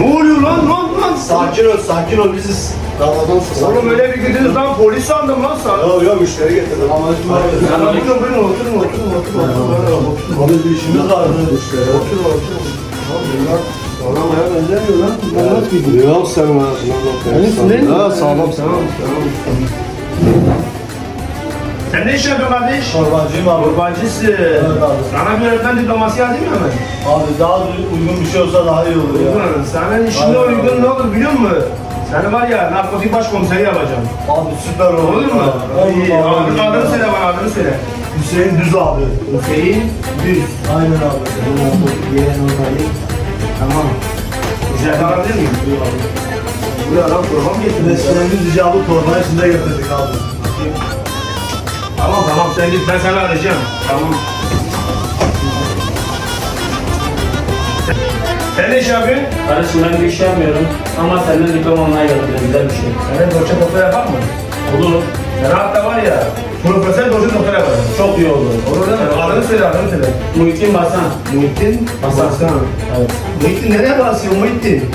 Ne oluyor lan lan lan? Sakin ol, sakin ol. Biziz. Ramazan sakin Oğlum öyle bir girdiniz lan polis sandım lan sana. Yok yok müşteri getirdim. Amacım var. Ya lan buyurun buyurun oturun oturun oturun. Abi bir işimiz vardı. Müşteri. Oturun oturun. Bunlar Adamaya benzemiyor lan. Bunlar nasıl gidiyor? Yok sen. Emin değil mi? Ha sağlam sen. Ne iş yapıyorsun kardeş? Çorbacıyım abi. Kurbancısın. abi. Sana bir öğretmen diploması yazayım mı hemen? Abi daha uygun bir şey olsa daha iyi olur ya. Uygun. Senin işinde Aynen. uygun ne olur biliyor musun? Seni var ya narkotik başkomiseri yapacağım. Abi süper olur. Olur mu? İyi. Adını, adını söyle bana adını söyle. Hüseyin Düz abi. Hüseyin Düz. Aynen abi. Tamam. Güzel alabilir miyim? Buraya lan program getirdin. Mesleğimiz icabı torba içinde getirdik abi. Tamam tamam sen git ben seni arayacağım. Tamam. Sen ne iş yapıyorsun? Kardeşim ben bir iş yapmıyorum ama senden diploma almaya geldim. Güzel bir şey. Senin doçe doktor yapar mı? Olur. Ben hatta var ya, profesör doçe doktor yaparım. Çok iyi olur. Olur değil mi? Adını söyle, adını söyle. Muhittin Basan. Muhittin Basan. Basan. Evet. Muhittin nereye basıyor Muhittin?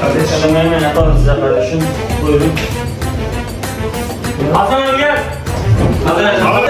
Kardeş. Hemen hemen yaparım size kardeşim. Buyurun. Hasan হাসান